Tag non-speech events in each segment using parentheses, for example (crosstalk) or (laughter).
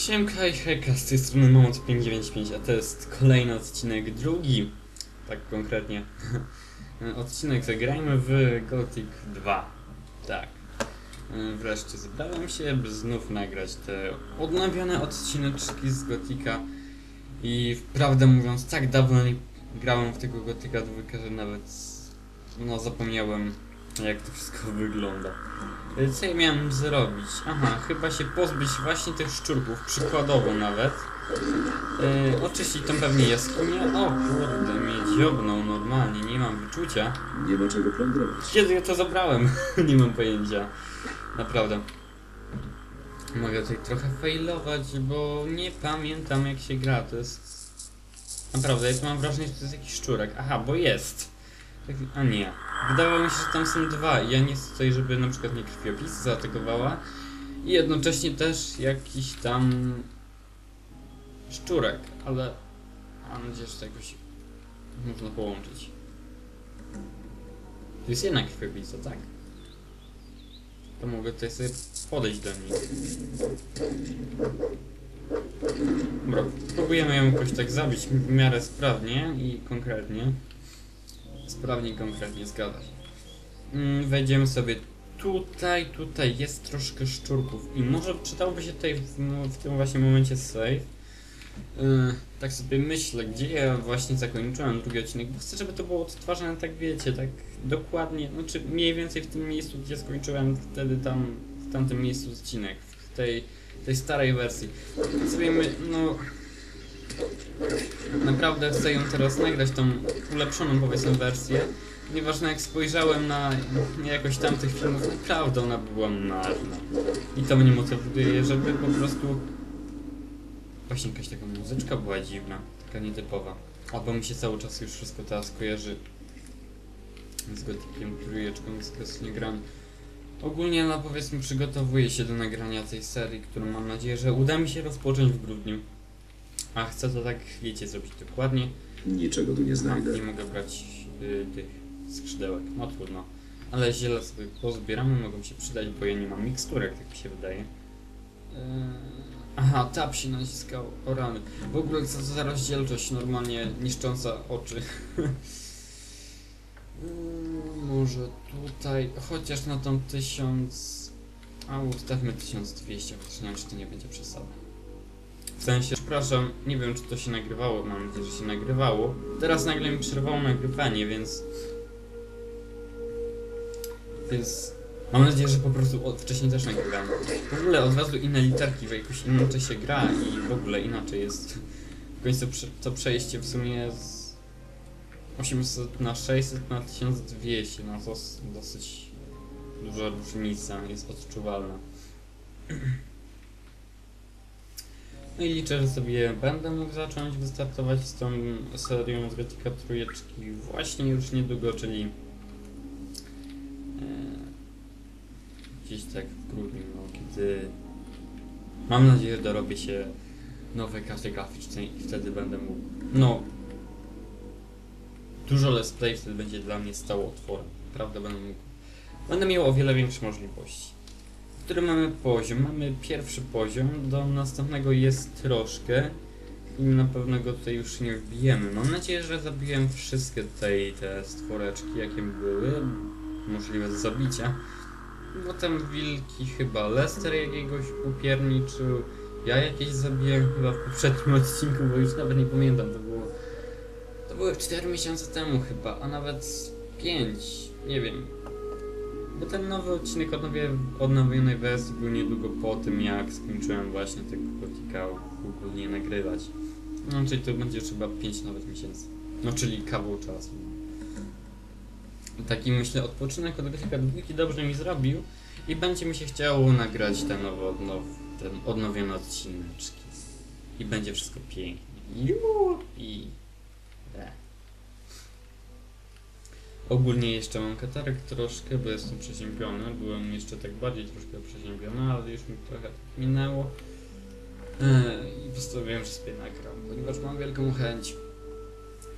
Siemka i hejka, z tej strony Momot595, a to jest kolejny odcinek, drugi, tak konkretnie. (laughs) odcinek zagrajmy w Gothic 2. Tak. E, Wreszcie zebrałem się, by znów nagrać te odnowione odcineczki z Gotika i prawdę mówiąc, tak dawno nie grałem w tego Gotika 2, że nawet no zapomniałem jak to wszystko wygląda. E, Co ja miałem zrobić? Aha, chyba się pozbyć właśnie tych szczurków, przykładowo nawet. Yy, oczyścić tam pewnie jaskinię. O kurde, mnie dziobnął normalnie, nie mam wyczucia. Nie ma czego plądrować. Kiedy ja to zabrałem? (laughs) nie mam pojęcia. Naprawdę. Mogę tutaj trochę failować, bo nie pamiętam jak się gra, to jest... Naprawdę, ja tu mam wrażenie, że to jest jakiś szczurek. Aha, bo jest. Tak- A nie. Wydawało mi się, że tam są dwa ja nie chcę tutaj, żeby na przykład mnie krwiopis zaatakowała i jednocześnie też jakiś tam szczurek, ale mam nadzieję, że to jakoś można połączyć. To jest jednak krwiopisa, tak? To mogę tutaj sobie podejść do niej. Dobra, próbujemy ją jakoś tak zabić w miarę sprawnie i konkretnie. Sprawnie konkretnie, zgadza się. Mm, wejdziemy sobie tutaj, tutaj jest troszkę szczurków i może przydałby się tutaj w, no, w tym właśnie momencie save. Yy, tak sobie myślę, gdzie ja właśnie zakończyłem drugi odcinek, bo chcę, żeby to było odtwarzane tak wiecie, tak dokładnie, znaczy mniej więcej w tym miejscu, gdzie skończyłem wtedy tam, w tamtym miejscu odcinek, w tej, tej starej wersji. Tak sobie my, no... Naprawdę chcę ją teraz nagrać, tą ulepszoną powiedzmy wersję. Nieważne jak spojrzałem na jakoś tamtych filmów, naprawdę ona była marna. I to mnie motywuje, żeby po prostu... Właśnie jakaś taka muzyczka była dziwna, taka nietypowa. Albo mi się cały czas już wszystko teraz kojarzy z gotikiem, trójeczką, z Castle gram. Ogólnie no powiedzmy przygotowuję się do nagrania tej serii, którą mam nadzieję, że uda mi się rozpocząć w grudniu. A chcę to tak, wiecie, zrobić dokładnie. Niczego tu nie A, znajdę. nie mogę brać y, tych skrzydełek, no trudno. Ale ziele sobie pozbieramy, mogą się przydać, bo ja nie mam miksturek, tak mi się wydaje. Yy, aha, tab się naciskał, o rany. W ogóle co to za rozdzielczość normalnie niszcząca oczy. Yy, (laughs) może tutaj, chociaż na tą 1000... A ustawmy 1200, chociaż nie wiem, czy to nie będzie przesada. W sensie, przepraszam, nie wiem czy to się nagrywało, mam nadzieję, że się nagrywało. Teraz nagle mi przerwało nagrywanie, więc... Więc... Mam nadzieję, że po prostu od, wcześniej też nagrywałem. W ogóle od razu inne literki, w jakoś inaczej się gra i w ogóle inaczej jest. W końcu to przejście w sumie z 800 na 600 na 1200, no to dosyć duża różnica jest odczuwalna. No i liczę, że sobie będę mógł zacząć wystartować z tą serią z Gotika trójeczki właśnie już niedługo, czyli e, gdzieś tak w grudniu, no, kiedy mam nadzieję, że dorobię się nowej karty graficznej i wtedy będę mógł, no dużo let's play wtedy będzie dla mnie stało otworem, prawda, będę mógł, będę miał o wiele większe możliwości który mamy poziom. Mamy pierwszy poziom, do następnego jest troszkę i na pewno go tutaj już nie wbijemy. Mam nadzieję, że zabiłem wszystkie tutaj te stworeczki, jakie były, możliwe z zabicia. Bo tam wilki chyba Lester jakiegoś upierniczył, ja jakieś zabiłem chyba w poprzednim odcinku, bo już nawet nie pamiętam, to było... To były 4 miesiące temu chyba, a nawet 5, nie wiem. Bo ten nowy odcinek odnowie, odnowionej wersji był niedługo po tym, jak skończyłem właśnie tego gotika ogólnie nagrywać. No, czyli to będzie trzeba 5 nawet miesięcy. No, czyli kawał czasu. Taki myślę odpoczynek od gotika dwójki dobrze mi zrobił i będzie mi się chciało nagrać te nowe odnow, ten odnowione odcineczki. I będzie wszystko pięknie. Jupi. E. Ogólnie jeszcze mam katarek troszkę, bo jestem przeziębiony. Byłem jeszcze tak bardziej troszkę przeziębiony, ale już mi trochę minęło. Eee, I postanowiłem, że sobie nagram, ponieważ mam wielką chęć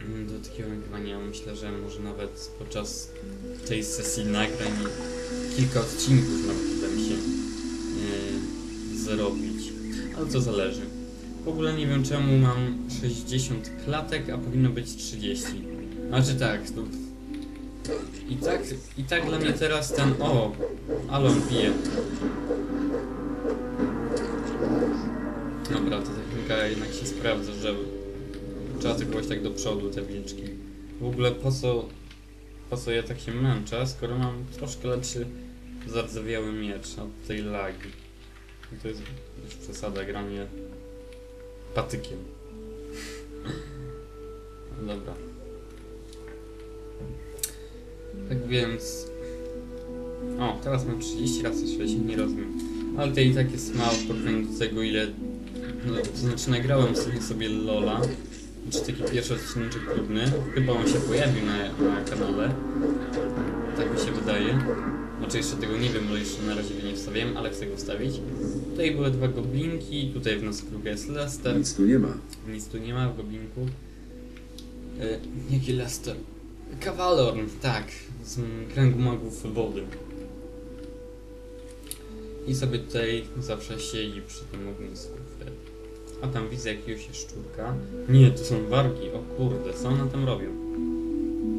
mm, do takiego nagrywania. Myślę, że może nawet podczas tej sesji nagrań kilka odcinków nawet uda mi się eee, zrobić. ale to zależy. W ogóle nie wiem czemu mam 60 klatek, a powinno być 30. Znaczy tak, to... I tak, i tak dla mnie teraz ten... O! Ale on pije. Dobra, ta technika jednak się sprawdza, że trzeba atakować tak do przodu te wilczki. W ogóle po co, po co ja tak się męczę, skoro mam troszkę lepszy zardzewiały miecz od tej lagi. To jest już przesada granie patykiem. (laughs) Dobra. Tak więc... O, teraz mam 30 razy 6, nie rozumiem. Ale to i tak jest mało w porównaniu do tego, ile... No, to znaczy nagrałem sobie, sobie Lola. Znaczy taki pierwszy odcinek próbny. Chyba on się pojawił na, na kanale. Tak mi się wydaje. Znaczy jeszcze tego nie wiem, bo jeszcze na razie go nie wstawiałem, ale chcę go wstawić. Tutaj były dwa goblinki, tutaj w nas kruga jest Lester. Nic tu nie ma. Nic tu nie ma w goblinku. E, jaki Lester? Kawalorn, tak, z kręgu magów wody. I sobie tutaj zawsze siedzi przy tym ognisku. A tam widzę jakiegoś szczurka. Nie, to są wargi, o kurde, co one tam robią?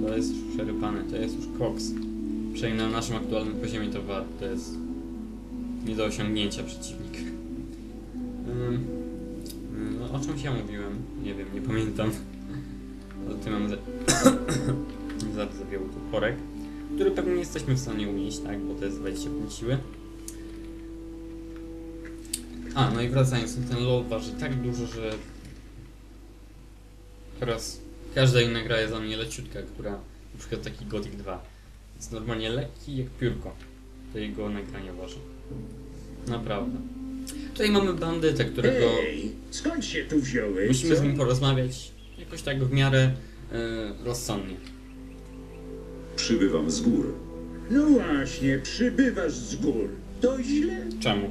To jest już przerypane, to jest już koks. Przynajmniej na naszym aktualnym poziomie to to jest nie do osiągnięcia przeciwnik. No, o czymś ja mówiłem? Nie wiem, nie pamiętam. Ale tutaj mamy za... zardzewiały toporek, który pewnie nie jesteśmy w stanie unieść, tak? Bo to jest 25 siły. A, no i wracając, ten LoL waży tak dużo, że teraz każda inna gra jest za mnie leciutka, która na przykład taki Gothic 2 jest normalnie lekki jak piórko. To jego nagranie waży. Naprawdę. Tutaj mamy bandytę, którego Ej, skąd się tu wziąłeś? musimy z nim porozmawiać jakoś tak w miarę e, rozsądnie. Przybywam z gór. No właśnie, przybywasz z gór. To źle? Czemu?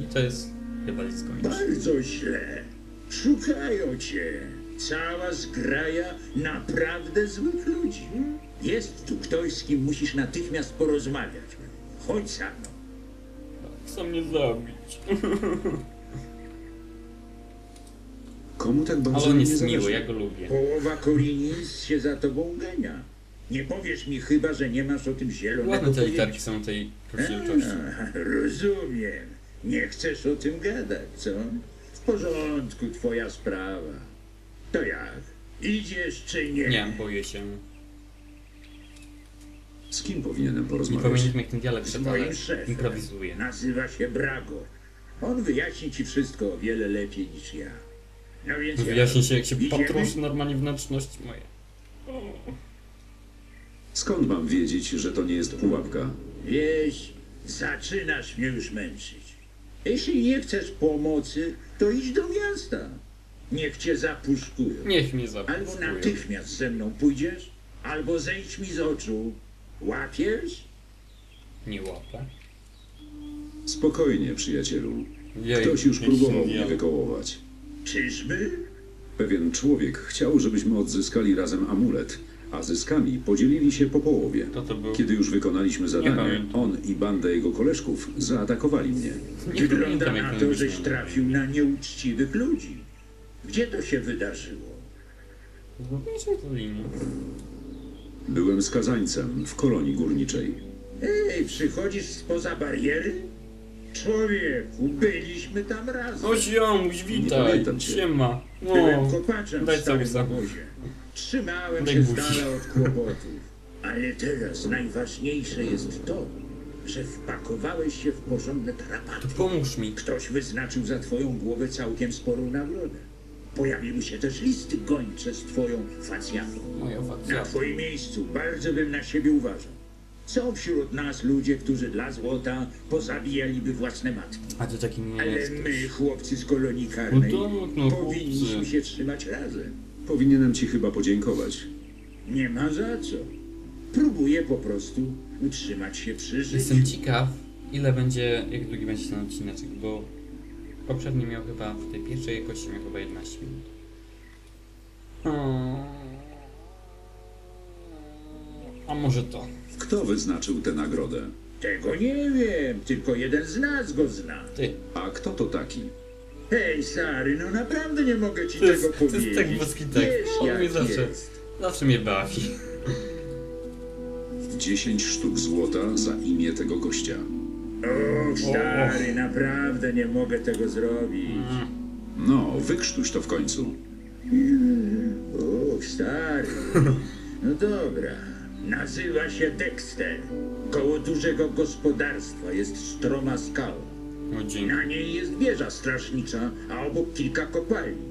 I to jest chyba nic kończy. Bardzo źle. Szukają cię. Cała zgraja naprawdę złych ludzi. Jest tu ktoś, z kim musisz natychmiast porozmawiać. Chodź za mną. Chcą mnie zabić. (laughs) Komu tak bardzo Ale on jest miły, ja go lubię. Połowa Korinis się za tobą gania. Nie powiesz mi chyba, że nie masz o tym zielonego Ładne te pojęcia. literki są tej rozdzielczości. A, rozumiem. Nie chcesz o tym gadać, co? W porządku, twoja sprawa. To jak? Idziesz czy nie? Nie, boję się. Z kim powinienem Nie porozmawiać? powinienem jak ten dialekt Z szedł, ale moim szefem. improwizuję. Nazywa się Brago. On wyjaśni ci wszystko o wiele lepiej niż ja. No więc? Wyjaśni się jak się Idziemy? patruszy normalnie wnętrzności moje. Skąd mam wiedzieć, że to nie jest pułapka? Wieś, zaczynasz mnie już męczyć. Jeśli nie chcesz pomocy, to idź do miasta. Niech cię zapuszkują. Niech mnie Albo natychmiast ze mną pójdziesz, albo zejdź mi z oczu. Łapiesz? Nie łapę. Spokojnie, przyjacielu. Ktoś już próbował mnie wykołować. Czyżby? Pewien człowiek chciał, żebyśmy odzyskali razem amulet, a zyskami podzielili się po połowie. Kto to był? Kiedy już wykonaliśmy zadanie, pamiętam. on i banda jego koleżków zaatakowali mnie. Nie Wygląda pamiętam jak na ten to, żeś wygląda. trafił na nieuczciwych ludzi. Gdzie to się wydarzyło? Górniczej dolinie. Byłem skazańcem w kolonii górniczej. Ej, przychodzisz spoza bariery? Człowieku, byliśmy tam razem. O ziomuś, witaj! cię. Siema! Byłem O, kopaczem daj w całusa. obozie. Trzymałem Daj się z buzi. dala od kłopotów. Ale teraz najważniejsze jest to, że wpakowałeś się w porządne to tarapaty. pomóż mi. Ktoś wyznaczył za twoją głowę całkiem sporą nagrodę. Pojawiły się też listy gończe z twoją facjatą. Moja Na facja. twoim miejscu bardzo bym na siebie uważał. Są wśród nas ludzie, którzy dla złota pozabijaliby własne matki. A ty taki nie Ale jesteś. my, chłopcy z kolonii karnej, No tak, no, powinniśmy chłopcy. się trzymać razem. Powinienem ci chyba podziękować. Nie ma za co. Próbuję po prostu utrzymać się przy życiu. Jestem ciekaw, ile będzie, jak długi będzie ten odcineczek, bo poprzedni miał chyba, w tej pierwszej jakości miał chyba 11 minut. O. A może to? Kto wyznaczył tę nagrodę? Tego nie wiem, tylko jeden z nas go zna. Ty, A kto to taki? Hej, Sary, no naprawdę nie mogę ci To jest- tego to jest powiedzieć. tak boski tekst. Wiesz, On jak mnie zawsze- jest. zawsze mnie bawi. 10 sztuk złota za imię tego gościa. Och, stary, naprawdę nie mogę tego zrobić. No, wykrztuś to w końcu. Och, stary. (laughs) No dobra. Nazywa się Dexter. Koło dużego gospodarstwa jest stroma skała. O dzięki. Na niej jest wieża strażnicza, a obok kilka kopalni.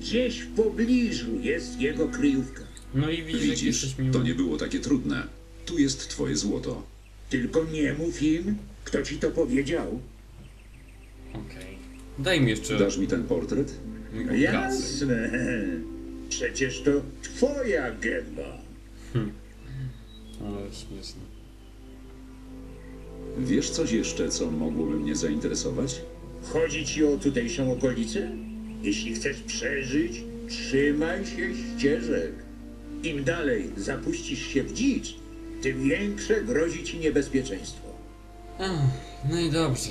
Gdzieś w pobliżu jest jego kryjówka. No i widzisz, jak Widzisz, jesteś miły. to nie było takie trudne. Tu jest twoje złoto. Tylko nie mów im, kto ci to powiedział. Okej. Daj mi jeszcze Dasz mi ten portret? mój. Jasne. Przecież to twoja gęba. O, śmieszne. Wiesz coś jeszcze, co mogłoby mnie zainteresować? Chodzi ci o tutejszą okolicę? Jeśli chcesz przeżyć, trzymaj się ścieżek. Im dalej zapuścisz się w dzicz, tym większe grozi ci niebezpieczeństwo. Ach, no i dobrze.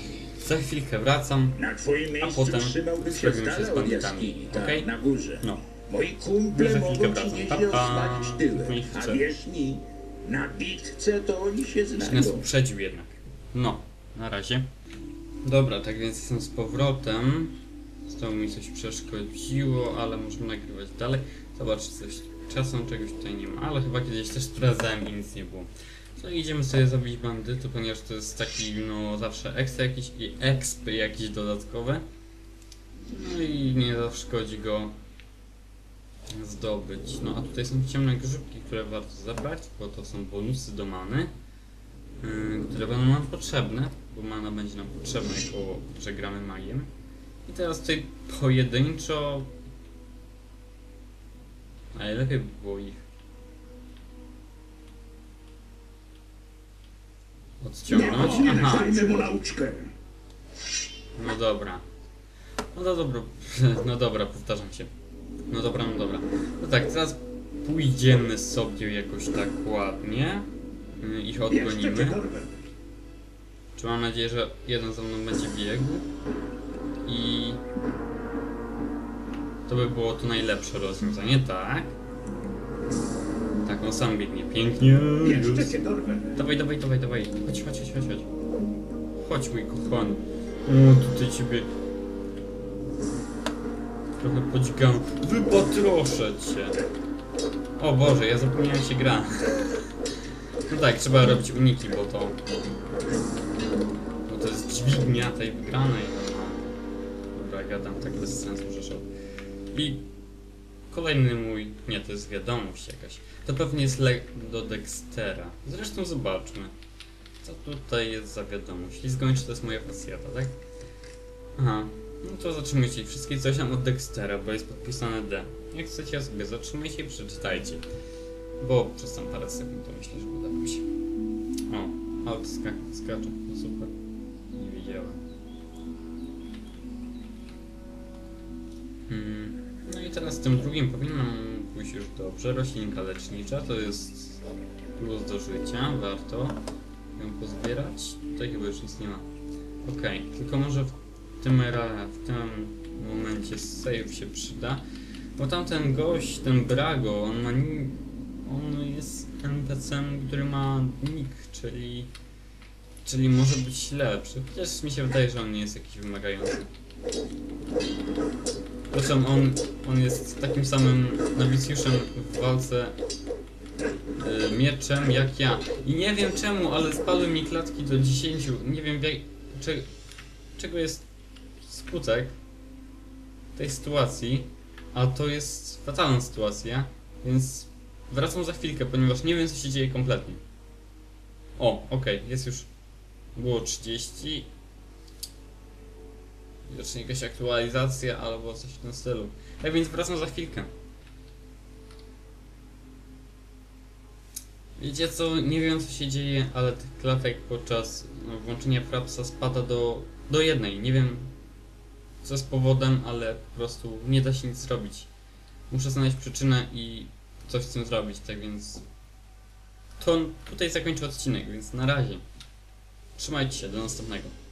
Za chwilkę wracam. Na twoim miejscu potem trzymałbym się z z dala od banditami, jaskini, tak, okej? na górze. No. Moi kumple Za chwilkę mogą ci wracam. nieźle Pa, osmadzić tyłek, Nie a wierz mi, na bitce to oni się Nas znają. uprzedził jednak. No, na razie. Dobra, tak więc jestem z powrotem. Znowu mi coś przeszkodziło, ale możemy nagrywać dalej. Zobacz, coś czasem czegoś tutaj nie ma, ale chyba kiedyś też sprawdzałem i nic nie było. No idziemy sobie zabić bandytu, ponieważ to jest taki, no zawsze ekstra jakiś i exp jakieś dodatkowe. No i nie zaszkodzi go zdobyć. No a tutaj są ciemne grzybki, które warto zabrać, bo to są bonusy do many, yy, które będą nam potrzebne, bo mana będzie nam potrzebna jako, że gramy magiem. I teraz tutaj pojedynczo najlepiej by było ich odciągnąć. Aha, no dobra. No to dobra, (laughs) no dobra, powtarzam się. No dobra, no dobra. No tak, teraz pójdziemy sobie jakoś tak ładnie. y, Ich odgonimy. Czy mam nadzieję, że jeden za mną będzie biegł. I to by było to najlepsze rozwiązanie, tak? Tak, on sam biegnie pięknie. Jest. cię dorwę. Dawaj, dawaj, dawaj, dawaj. Chodź, chodź, chodź, chodź. Chodź, chodź mój kochany. O, tutaj ciebie... Trochę podźgam. Wypatroszę cię. O Boże, ja zapomniałem się gra. No tak, trzeba robić uniki, bo to... Bo to jest dźwignia tej wygranej. Dobra, gadam tak bez sensu, że. I kolejny mój... Nie, to jest wiadomość jakaś. To pewnie jest lek do Dextera. Zresztą zobaczmy. Co tutaj jest za wiadomość? Ślizgoń, czy to jest moja pasjata, tak? Aha. No to zatrzymajcie wszystkie coś tam od Dextera, bo jest podpisane D. Jak chcecie sobie zatrzymajcie i przeczytajcie. Bo przez tam parę sekund to myślę, że uda mi się. O, auto ska skacze. No super. Nie wiedziałem. Hmm. No i teraz z tym drugim powinno pójść już dobrze. Roślinka lecznicza to jest plus do życia, warto ją pozbierać. Tutaj chyba już nic nie ma. Okej, tylko może w tym, w tym momencie save się przyda, bo tamten gość, ten Brago, on ma on jest NPC-em, który ma nick, czyli czyli może być lepszy. Chociaż mi się wydaje, że on nie jest jakiś wymagający. Zresztą on, on jest takim samym nowicjuszem w walce y, mieczem jak ja. I nie wiem czemu, ale spadły mi klatki do 10. Nie wiem jak, cze, czego jest skutek tej sytuacji, a to jest fatalna sytuacja, więc wracam za chwilkę, ponieważ nie wiem co się dzieje kompletnie. O, okej, jest już było 30 Widocznie jakaś aktualizacja albo coś w tym stylu. Tak więc wracam za chwilkę. Wiecie co, nie wiem co się dzieje, ale tych klatek podczas włączenia Frapsa spada do, do jednej. Nie wiem co jest powodem, ale po prostu nie da się nic zrobić. Muszę znaleźć przyczynę i coś z tym zrobić, tak więc to tutaj zakończę odcinek, więc na razie. Trzymajcie się, do następnego.